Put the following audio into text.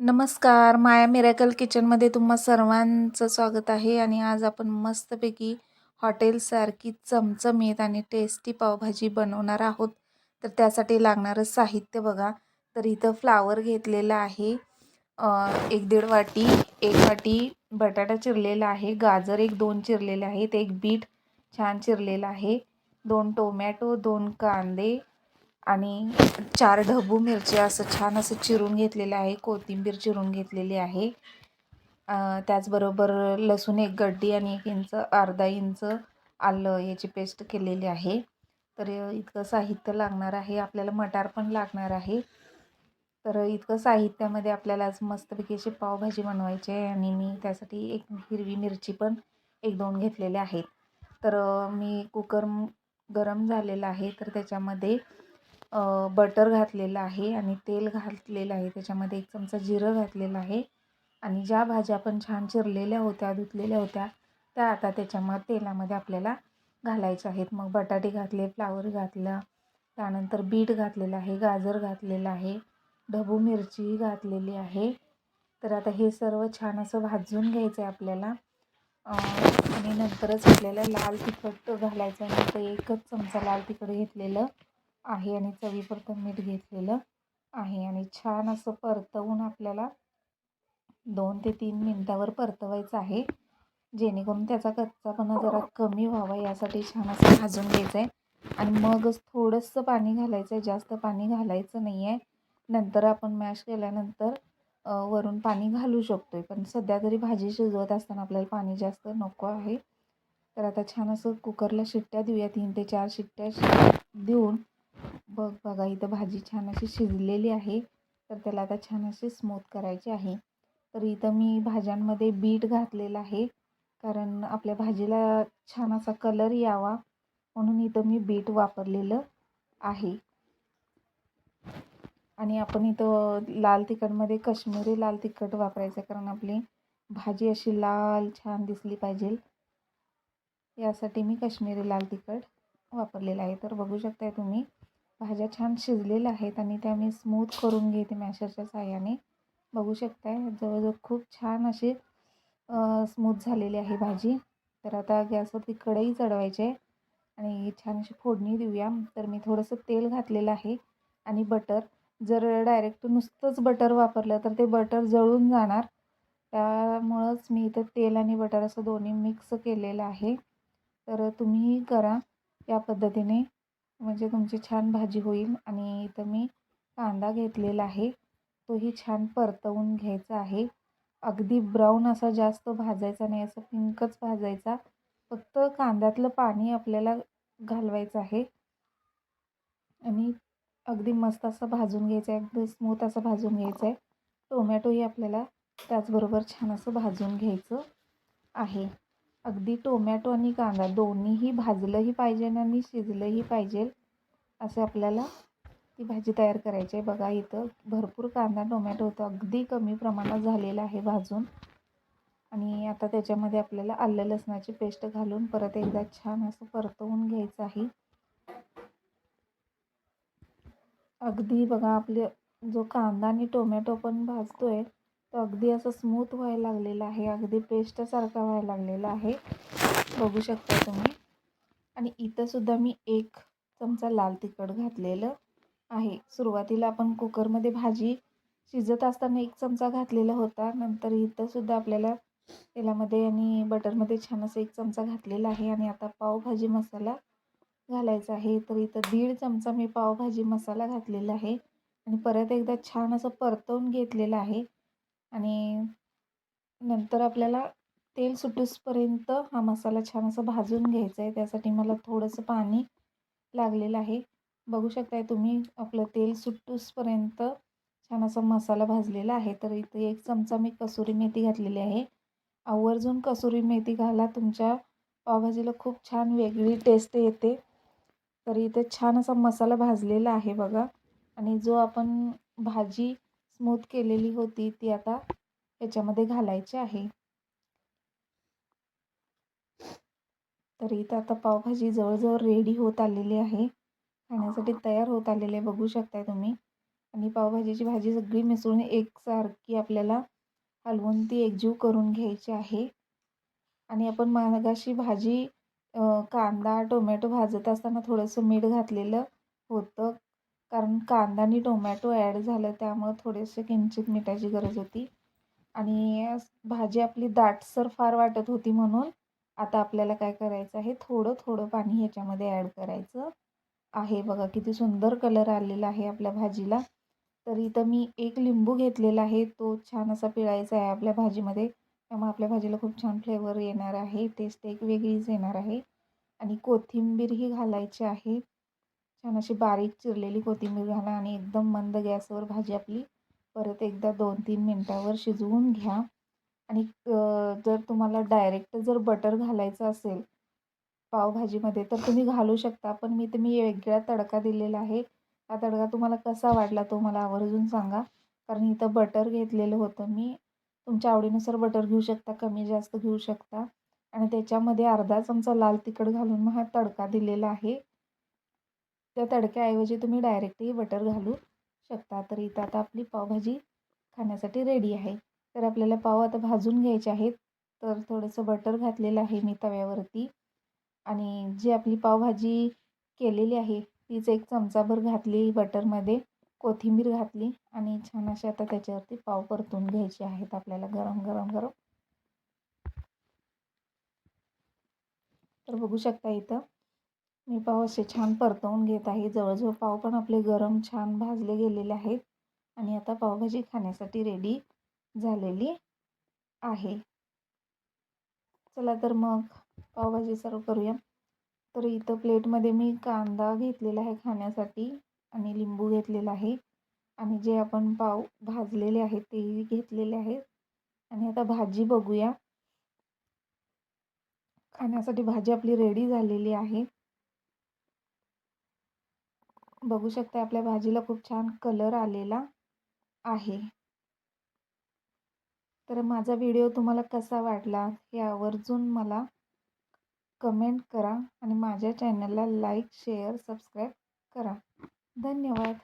नमस्कार माया मिरॅकल किचनमध्ये तुम्हा सर्वांचं स्वागत आहे आणि आज आपण मस्तपैकी हॉटेलसारखी चमचमीत आणि टेस्टी पावभाजी बनवणार आहोत. तर त्यासाठी लागणारं साहित्य बघा. तर इथं फ्लावर घेतलेलं आहे. एक दीड वाटी एक वाटी बटाटा चिरलेला आहे. गाजर एक दोन चिरलेले आहेत. एक बीट छान चिरलेलं आहे. दोन टोमॅटो दोन कांदे आणि चार ढबू मिरच्या असं छान असं चिरून घेतलेलं आहे कोथिंबीर चिरून घेतलेली आहे. त्याचबरोबर लसूण एक गड्डी आणि एक इंच अर्धा इंच आलं याची पेस्ट केलेली आहे. तर इतकं साहित्य लागणार आहे आपल्याला मटार पण लागणार आहे. तर इतकं साहित्यामध्ये आपल्याला आज मस्तपैकी अशी पावभाजी बनवायची आहे आणि मी त्यासाठी एक हिरवी मिरची पण एक दोन घेतलेले आहेत. तर मी कुकर गरम झालेला आहे तर त्याच्यामध्ये बटर घातलेलं आहे आणि तेल घातलेलं आहे. त्याच्यामध्ये एक चमचा जिरं घातलेलं आहे आणि ज्या भाज्या आपण छान चिरलेल्या होत्या धुतलेल्या होत्या त्या आता त्याच्यामध्ये तेलामध्ये आपल्याला घालायच्या आहेत. मग बटाटे घातले फ्लावर घातला त्यानंतर बीट घातलेलं आहे गाजर घातलेलं आहे ढबू मिरची घातलेली आहे. तर आता हे सर्व छान असं भाजून घ्यायचं आहे आपल्याला आणि नंतरच आपल्याला लाल तिखट घालायचं आहे. तर एकच चमचा लाल तिखट घेतलेलं. आहे आणि चवीपुरतं मीठ घेतलेलं आहे. आणि छान असं परतवून आपल्याला दोन ते तीन मिनटावर परतवायचं आहे. जेणेकरून त्याचा कच्चापणा जरा कमी व्हावा यासाठी छान असं भाजून घ्यायचं आहे आणि मगच थोडंसं पाणी घालायचं आहे जास्त पाणी घालायचं नाही आहे नंतर आपण मॅश केल्यानंतर वरून पाणी घालू शकतो आहे पण सध्या तरी भाजी शिजवत असताना आपल्याला पाणी जास्त नको आहे. तर आता छान असं कुकरला शिट्ट्या देऊया तीन ते चार शिट्ट्या देऊन बघ बघा इथं भाजी छान अशी शिजलेली आहे तर त्याला आता छान अशी स्मूथ करायची आहे. तर इथं मी भाज्यांमध्ये बीट घातलेलं आहे कारण आपल्या भाजीला छान असा कलर यावा म्हणून इथं मी बीट वापरलेलं आहे. आणि आपण इथं लाल तिखटमध्ये कश्मीरी लाल तिखट वापरायचं कारण आपली भाजी अशी लाल छान दिसली पाहिजे. यासाठी मी कश्मीरी लाल तिखट वापरलेलं आहे. तर बघू शकताय तुम्ही भाज्या छान शिजलेल्या आहेत आणि त्या मी स्मूथ करून घेते मॅशरच्या साह्याने. बघू शकताय जवळजवळ खूप छान अशी स्मूथ झालेली आहे भाजी. तर आता गॅसवरती कढई चढवायची आहे आणि छान अशी फोडणी देऊया. तर मी थोडंसं तेल घातलेलं आहे आणि बटर जर डायरेक्ट नुसतंच बटर वापरलं तर ते बटर जळून जाणार. त्यामुळंच मी इथं तेल आणि बटर असं दोन्ही मिक्स केलेलं आहे. तर तुम्हीही करा या पद्धतीने. म्हणजे तुमची छान भाजी होईल आणि इथं मी कांदा घेतलेला आहे. तोही छान परतवून घ्यायचा आहे. अगदी ब्राऊन असा जास्त भाजायचा नाही असं पिंकच भाजायचा. फक्त कांद्यातलं पाणी आपल्याला घालवायचं आहे. आणि अगदी मस्त असं भाजून घ्यायचं आहे अगदी स्मूथ असं भाजून घ्यायचं आहे. टोमॅटोही आपल्याला त्याचबरोबर छान असं भाजून घ्यायचं आहे. अगदी टोमॅटो आणि कांदा दोन्हीही भाजलंही पाहिजे आणि शिजलंही पाहिजे असं आपल्याला ती भाजी तयार करायची आहे. बघा इथं भरपूर कांदा टोमॅटो होतं. अगदी कमी प्रमाणात झालेलं आहे भाजून. आणि आता त्याच्यामध्ये आपल्याला आलं लसणाची पेस्ट घालून परत एकदा छान असं परतवून घ्यायचं आहे. अगदी बघा आपले जो कांदा आणि टोमॅटो पण भाजतो आहे तो अगदी असं स्मूथ व्हायला लागलेला आहे. अगदी पेस्टसारखा व्हायला लागलेला आहे. बघू शकता तुम्ही. आणि इथंसुद्धा मी एक चमचा लाल तिखट घातलेलं आहे. सुरुवातीला आपण कुकरमध्ये भाजी शिजत असताना एक चमचा घातलेला होता. नंतर इथंसुद्धा आपल्याला तेलामध्ये आणि बटरमध्ये छान असं एक चमचा घातलेला आहे. आणि आता पावभाजी मसाला घालायचा आहे. तर इथं दीड चमचा मी पावभाजी मसाला घातलेला आहे. आणि परत एकदा छान असं परतवून घेतलेलं आहे. आणि नंतर आपल्याला तेल सुटूसपर्यंत हा मसाला छान असं भाजून घ्यायचा आहे. त्यासाठी मला थोडंसं पाणी लागलेलं आहे. बघू शकताय तुम्ही आपलं तेल सुटूसपर्यंत छान असा मसाला भाजलेला आहे. तर इथे एक चमचा मी कसुरी मेथी घातलेली आहे. आवर्जून कसुरी मेथी घाला. तुमच्या पावभाजीला खूप छान वेगळी टेस्ट येते. तर इथे छान असा मसाला भाजलेला आहे बघा. आणि जो आपण भाजी स्मूथ केलेली होती ती आता याच्यामध्ये घालायची आहे. तर इथं आता पावभाजी जवळजवळ रेडी होत आलेली आहे. खाण्यासाठी तयार होत आलेले बघू शकताय तुम्ही. आणि पावभाजीची भाजी सगळी मिसळून एकसारखी आपल्याला हलवून ती एकजीव करून घ्यायची आहे. आणि आपण मागाशी भाजी कांदा टोमॅटो भाजत असताना थोडंसं मीठ घातलेलं होतं. कारण कांदा आणि टोमॅटो ॲड झालं त्यामुळं थोडेसे किंचित मिठाची गरज होती. आणि भाजी आपली दाटसर फार वाटत होती म्हणून आता आपल्याला काय करायचं आहे थोडं थोडं पाणी ह्याच्यामध्ये ॲड करायचं आहे. बघा किती सुंदर कलर आलेला आहे आपल्या भाजीला. तर इथं मी एक लिंबू घेतलेला आहे तो छान असा पिळायचा आहे आपल्या भाजीमध्ये. त्यामुळे आपल्या भाजीला खूप छान फ्लेवर येणार आहे टेस्ट एक वेगळीच येणार आहे. आणि कोथिंबीरही घालायची आहे. छान अशी बारीक चिरलेली कोथिंबीर घाला आणि एकदम मंद गॅसवर भाजी आपली परत एकदा दोन तीन मिनटावर शिजवून घ्या. आणि जर तुम्हाला डायरेक्ट जर बटर घालायचं असेल पावभाजीमध्ये तर तुम्ही घालू शकता पण मी तुम्ही वेगळा तडका दिलेला आहे. हा तडका तुम्हाला कसा वाटला तो मला आवर्जून सांगा कारण इथं बटर घेतलेलं होतं मी. तुमच्या आवडीनुसार बटर घेऊ शकता कमी जास्त घेऊ शकता. आणि त्याच्यामध्ये अर्धा चमचा लाल तिखट घालून मग हा तडका दिलेला आहे. त्या तडक्याऐवजी तुम्ही डायरेक्टही बटर घालू शकता. तर इथं आता आपली पावभाजी खाण्यासाठी रेडी आहे. तर आपल्याला पाव आता भाजून घ्यायचे आहेत. तर थोडंसं बटर घातलेलं आहे मी तव्यावरती. आणि जी आपली पावभाजी केलेली आहे तीच एक चमचाभर घातली बटरमध्ये. कोथिंबीर घातली आणि छान असे आता त्याच्यावरती पाव परतून घ्यायचे आहेत आपल्याला गरम गरम गरम. तर बघू शकता इथं मी पाव असे छान परतवून घेत आहे. जवळजवळ पाव पण आपले गरम छान भाजले गेलेले आहेत. आणि आता पावभाजी खाण्यासाठी रेडी झालेली आहे. चला तर मग पावभाजी सर्व करूया. तर इथं प्लेटमध्ये मी कांदा घेतलेला आहे खाण्यासाठी आणि लिंबू घेतलेला आहे. आणि जे आपण पाव भाजलेले आहेत तेही घेतलेले आहेत. आणि आता भाजी बघूया. खाण्यासाठी भाजी आपली रेडी झालेली आहे. बघू शकता आपल्या भाजीला खूप छान कलर आलेला आहे. तर माझा व्हिडिओ तुम्हाला कसा वाटला हे आवर्जून मला कमेंट करा आणि माझ्या चॅनलला लाईक शेअर सबस्क्राईब करा. धन्यवाद.